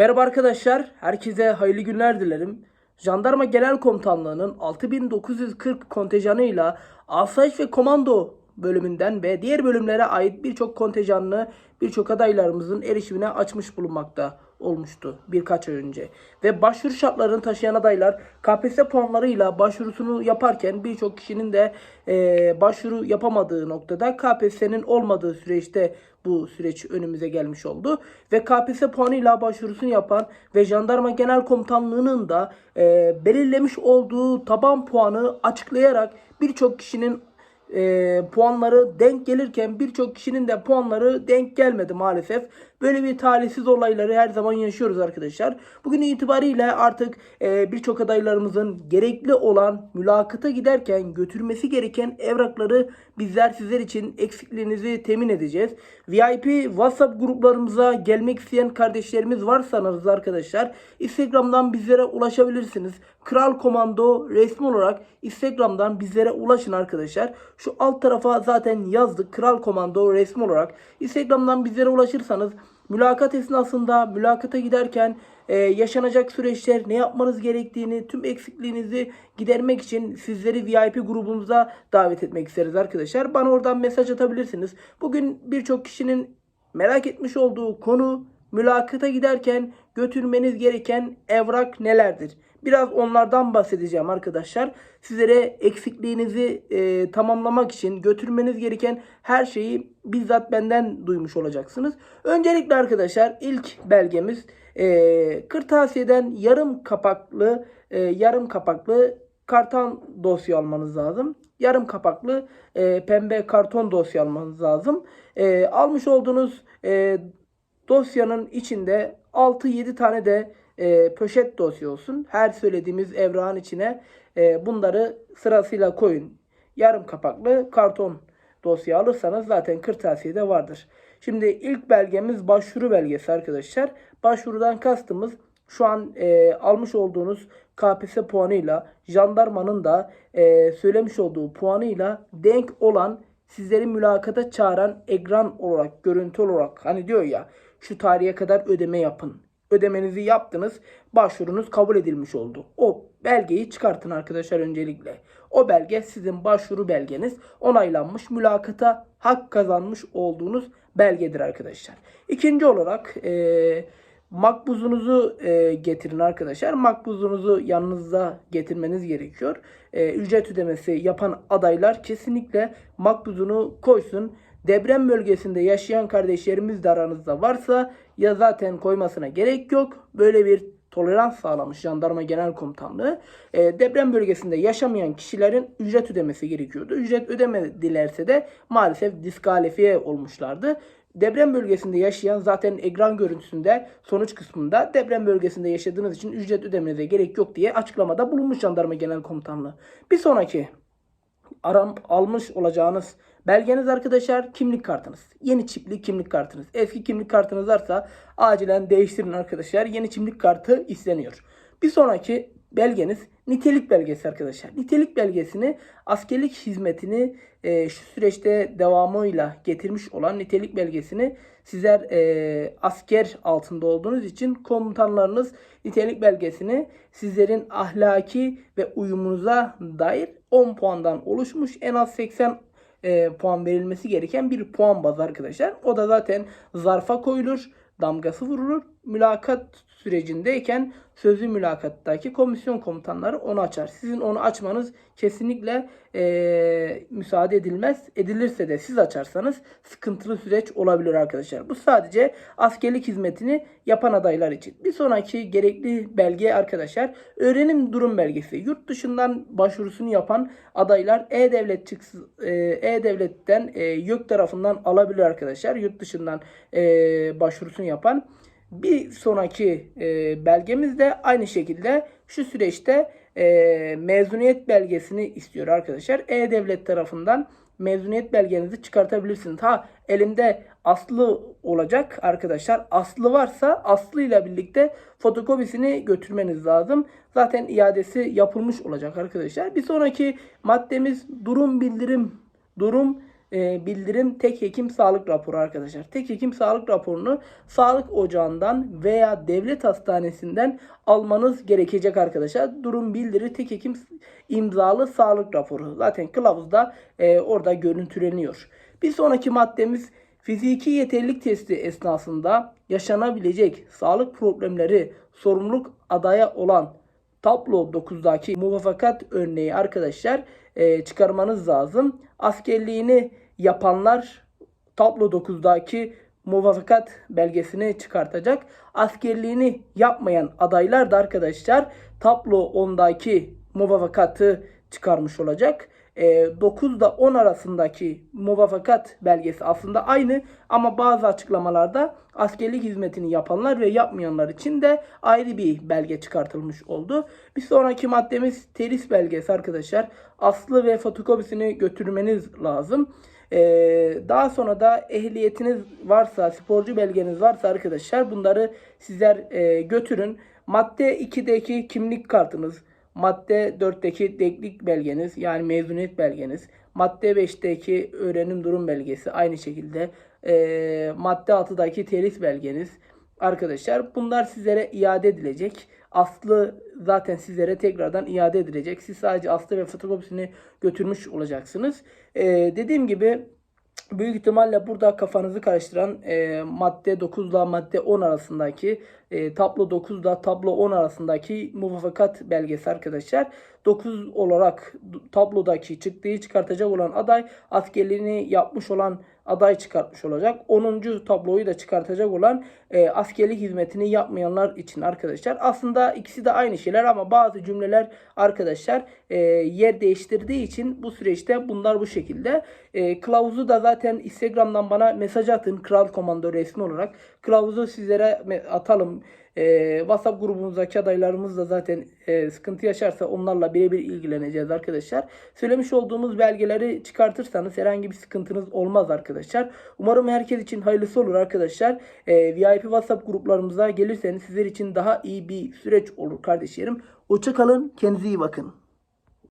Merhaba arkadaşlar, herkese hayırlı günler dilerim. Jandarma Genel Komutanlığı'nın 6940 kontenjanıyla Asayiş ve Komando bölümünden ve diğer bölümlere ait birçok kontenjanını birçok adaylarımızın erişimine açmış bulunmakta olmuştu birkaç ay önce. Ve başvuru şartlarını taşıyan adaylar KPSS puanlarıyla başvurusunu yaparken birçok kişinin de eee, başvuru yapamadığı noktada KPSS'nin olmadığı süreçte bu süreç önümüze gelmiş oldu. Ve KPSS puanıyla başvurusunu yapan ve Jandarma Genel Komutanlığı'nın da eee, belirlemiş olduğu taban puanı açıklayarak birçok kişinin e, puanları denk gelirken birçok kişinin de puanları denk gelmedi maalesef. Böyle bir talihsiz olayları her zaman yaşıyoruz arkadaşlar. Bugün itibariyle artık e, birçok adaylarımızın gerekli olan mülakata giderken götürmesi gereken evrakları bizler sizler için eksikliğinizi temin edeceğiz. VIP WhatsApp gruplarımıza gelmek isteyen kardeşlerimiz varsanız arkadaşlar Instagram'dan bizlere ulaşabilirsiniz. Kral Komando resmi olarak Instagram'dan bizlere ulaşın arkadaşlar. Şu alt tarafa zaten yazdık. Kral Komando resmi olarak Instagram'dan bizlere ulaşırsanız mülakat esnasında mülakata giderken e, yaşanacak süreçler ne yapmanız gerektiğini tüm eksikliğinizi gidermek için sizleri VIP grubumuza davet etmek isteriz arkadaşlar. Bana oradan mesaj atabilirsiniz. Bugün birçok kişinin merak etmiş olduğu konu mülakata giderken götürmeniz gereken evrak nelerdir? Biraz onlardan bahsedeceğim arkadaşlar. Sizlere eksikliğinizi e, tamamlamak için götürmeniz gereken her şeyi bizzat benden duymuş olacaksınız. Öncelikle arkadaşlar ilk belgemiz e, kırtasiyeden yarım kapaklı e, yarım kapaklı karton dosya almanız lazım. Yarım kapaklı e, pembe karton dosya almanız lazım. E, almış olduğunuz e, dosyanın içinde 6-7 tane de e, poşet dosya olsun. Her söylediğimiz evrağın içine e, bunları sırasıyla koyun. Yarım kapaklı karton dosya alırsanız zaten kırtasiyede vardır. Şimdi ilk belgemiz başvuru belgesi arkadaşlar. Başvurudan kastımız şu an e, almış olduğunuz KPSS puanıyla jandarmanın da e, söylemiş olduğu puanıyla denk olan sizleri mülakata çağıran ekran olarak, görüntü olarak hani diyor ya şu tarihe kadar ödeme yapın. Ödemenizi yaptınız, başvurunuz kabul edilmiş oldu. O belgeyi çıkartın arkadaşlar öncelikle. O belge sizin başvuru belgeniz onaylanmış, mülakata hak kazanmış olduğunuz belgedir arkadaşlar. İkinci olarak eee Makbuzunuzu e, getirin arkadaşlar. Makbuzunuzu yanınızda getirmeniz gerekiyor. E, ücret ödemesi yapan adaylar kesinlikle makbuzunu koysun. Deprem bölgesinde yaşayan kardeşlerimiz de aranızda varsa ya zaten koymasına gerek yok. Böyle bir tolerans sağlamış Jandarma Genel Komutanlığı. E, deprem bölgesinde yaşamayan kişilerin ücret ödemesi gerekiyordu. Ücret ödemedilerse de maalesef diskalifiye olmuşlardı. Deprem bölgesinde yaşayan zaten ekran görüntüsünde sonuç kısmında deprem bölgesinde yaşadığınız için ücret ödemenize gerek yok diye açıklamada bulunmuş Jandarma Genel Komutanlığı. Bir sonraki aram almış olacağınız belgeniz arkadaşlar kimlik kartınız. Yeni çipli kimlik kartınız. Eski kimlik kartınız varsa acilen değiştirin arkadaşlar. Yeni kimlik kartı isteniyor. Bir sonraki belgeniz nitelik belgesi arkadaşlar. Nitelik belgesini askerlik hizmetini e, şu süreçte devamıyla getirmiş olan nitelik belgesini sizler e, asker altında olduğunuz için komutanlarınız nitelik belgesini sizlerin ahlaki ve uyumunuza dair 10 puandan oluşmuş en az 80 e, puan verilmesi gereken bir puan bazı arkadaşlar. O da zaten zarfa koyulur, damgası vurulur. Mülakat sürecindeyken sözlü mülakattaki komisyon komutanları onu açar. Sizin onu açmanız kesinlikle e, müsaade edilmez. Edilirse de siz açarsanız sıkıntılı süreç olabilir arkadaşlar. Bu sadece askerlik hizmetini yapan adaylar için. Bir sonraki gerekli belge arkadaşlar öğrenim durum belgesi. Yurt dışından başvurusunu yapan adaylar E-Devlet e, E-Devlet'ten e, YÖK tarafından alabilir arkadaşlar. Yurt dışından e, başvurusunu yapan bir sonraki e, belgemiz de aynı şekilde şu süreçte e, mezuniyet belgesini istiyor arkadaşlar. E-Devlet tarafından mezuniyet belgenizi çıkartabilirsiniz. Ha elimde aslı olacak arkadaşlar. Aslı varsa aslı ile birlikte fotokopisini götürmeniz lazım. Zaten iadesi yapılmış olacak arkadaşlar. Bir sonraki maddemiz durum bildirim durum e, bildirim tek hekim sağlık raporu arkadaşlar. Tek hekim sağlık raporunu sağlık ocağından veya devlet hastanesinden almanız gerekecek arkadaşlar. Durum bildiri tek hekim imzalı sağlık raporu. Zaten kılavuzda e, orada görüntüleniyor. Bir sonraki maddemiz fiziki yeterlilik testi esnasında yaşanabilecek sağlık problemleri sorumluluk adaya olan tablo 9'daki muvaffakat örneği arkadaşlar e, çıkarmanız lazım. Askerliğini yapanlar tablo 9'daki muvaffakat belgesini çıkartacak. Askerliğini yapmayan adaylar da arkadaşlar tablo 10'daki muvaffakatı çıkarmış olacak. E, 9 ile 10 arasındaki muvaffakat belgesi aslında aynı ama bazı açıklamalarda askerlik hizmetini yapanlar ve yapmayanlar için de ayrı bir belge çıkartılmış oldu. Bir sonraki maddemiz teris belgesi arkadaşlar. Aslı ve fotokopisini götürmeniz lazım. Ee, daha sonra da ehliyetiniz varsa, sporcu belgeniz varsa arkadaşlar bunları sizler e, götürün. Madde 2'deki kimlik kartınız, madde 4'teki deklik belgeniz yani mezuniyet belgeniz, madde 5'teki öğrenim durum belgesi aynı şekilde, e, madde 6'daki teris belgeniz arkadaşlar bunlar sizlere iade edilecek. Aslı zaten sizlere tekrardan iade edilecek. Siz sadece aslı ve fotokopisini götürmüş olacaksınız. Ee, dediğim gibi büyük ihtimalle burada kafanızı karıştıran e, madde 9 ile madde 10 arasındaki e, tablo 9 ile tablo 10 arasındaki muvaffakat belgesi arkadaşlar. 9 olarak tablodaki çıktığı çıkartacak olan aday askerliğini yapmış olan aday çıkartmış olacak. 10. tabloyu da çıkartacak olan e, askerlik hizmetini yapmayanlar için arkadaşlar. Aslında ikisi de aynı şeyler ama bazı cümleler arkadaşlar e, yer değiştirdiği için bu süreçte bunlar bu şekilde. E, kılavuzu da zaten Instagram'dan bana mesaj atın. Kral Komando resmi olarak. Kılavuzu sizlere atalım. E, WhatsApp grubumuzdaki adaylarımız da zaten e, sıkıntı yaşarsa onlarla birebir ilgileneceğiz arkadaşlar. Söylemiş olduğumuz belgeleri çıkartırsanız herhangi bir sıkıntınız olmaz arkadaşlar. Umarım herkes için hayırlısı olur arkadaşlar. E, VIP WhatsApp gruplarımıza gelirseniz sizler için daha iyi bir süreç olur kardeşlerim. Hoşçakalın. Kendinize iyi bakın.